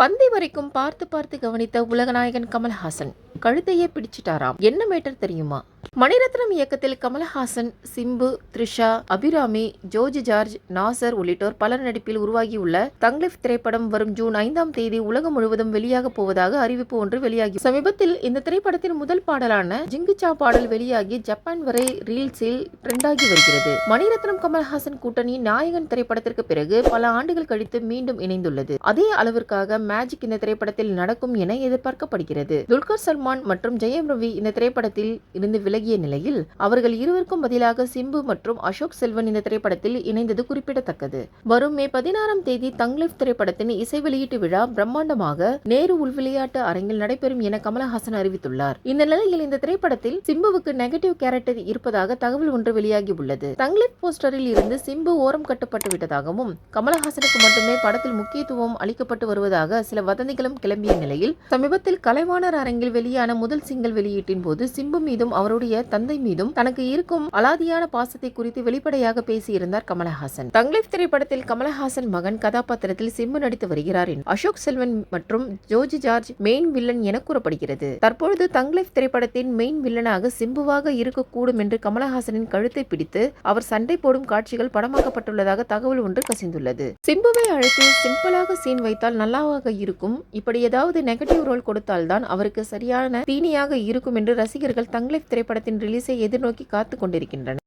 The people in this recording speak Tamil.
பந்தி வரைக்கும் பார்த்து பார்த்து கவனித்த உலகநாயகன் கமல்ஹாசன் கழுத்தையே பிடிச்சிட்டாராம். என்ன மேட்டர் தெரியுமா? மணிரத்னம் இயக்கத்தில் கமல்ஹாசன் சிம்பு த்ரிஷா அபிராமி ஜோர்ஜ் ஜார்ஜ் நாசர் உள்ளிட்டோர் பலர் நடிப்பில் உருவாகியுள்ள தங்லிஃப் திரைப்படம் வரும் ஜூன் ஐந்தாம் தேதி உலகம் முழுவதும் வெளியாக போவதாக அறிவிப்பு ஒன்று வெளியாகி சமீபத்தில் இந்த திரைப்படத்தின் முதல் பாடலான ஜிங்குச்சா பாடல் வெளியாகி ஜப்பான் வரை ரீல்ஸில் ட்ரெண்டாகி வருகிறது. மணிரத்னம் கமல்ஹாசன் கூட்டணி நாயகன் திரைப்படத்திற்கு பிறகு பல ஆண்டுகள் கழித்து மீண்டும் இணைந்துள்ளது. அதே அளவிற்காக மேஜிக் இந்த திரைப்படத்தில் நடக்கும் என எதிர்பார்க்கப்படுகிறது. துல்கர் சல்மான் மற்றும் ஜெயம் ரவி இந்த திரைப்படத்தில் இருந்து விலகிய நிலையில் அவர்கள் இருவருக்கும் பதிலாக சிம்பு மற்றும் அசோக் செல்வன் இந்த திரைப்படத்தில் இணைந்தது குறிப்பிடத்தக்கது. வரும் மே பதினாறாம் தேதி தங்லிப் திரைப்படத்தின் இசை வெளியீட்டு விழா பிரம்மாண்டமாக நேரு உள்விளையாட்டு அரங்கில் நடைபெறும் என கமலஹாசன் அறிவித்துள்ளார். இந்த நிலையில் இந்த திரைப்படத்தில் சிம்புவுக்கு நெகட்டிவ் கேரக்டர் இருப்பதாக தகவல் ஒன்று வெளியாகி உள்ளது. தங்லிப் போஸ்டரில் இருந்து சிம்பு ஓரம் கட்டப்பட்டு விட்டதாகவும் கமலஹாசனுக்கு மட்டுமே படத்தில் முக்கியத்துவம் அளிக்கப்பட்டு வருவதாக சில வதந்திகளும் கிளம்பிய நிலையில் சமீபத்தில் கலைவாணர் அரங்கில் வெளியான முதல் சிங்கிள் வெளியீட்டின் போது சிம்பு மீதும் அவருடைய தந்தை மீதும் தனக்கு இருக்கும் அலாதியான பாசத்தை குறித்து வெளிப்படையாக பேசியிருந்தார் கமலஹாசன். தங்லிஃப் திரைப்படத்தில் கமலஹாசன் மகன் கதாபாத்திரத்தில் சிம்பு நடித்து வருகிறார் அசோக் செல்வன் மற்றும் ஜோஜி ஜார்ஜ் மெயின் வில்லன் என கூறப்படுகிறது. தற்பொழுது தங்லிஃப் திரைப்படத்தின் மெயின் வில்லனாக சிம்புவாக இருக்கக்கூடும் என்று கமலஹாசனின் கழுத்தை பிடித்து அவர் சண்டை போடும் காட்சிகள் படமாக்கப்பட்டுள்ளதாக தகவல் ஒன்று கசிந்துள்ளது. சிம்புவை அழைத்து சிம்பிளாக சீன் வைத்தால் நல்லாவாக இருக்கும். இப்படி ஏதாவது நெகட்டிவ் ரோல் கொடுத்தால்தான் அவருக்கு சரியான தீனியாக இருக்கும் என்று ரசிகர்கள் தங்லிஃப் திரைப்படத்தின் ரிலீஸை எதிர்நோக்கி காத்து கொண்டிருக்கின்றனர்.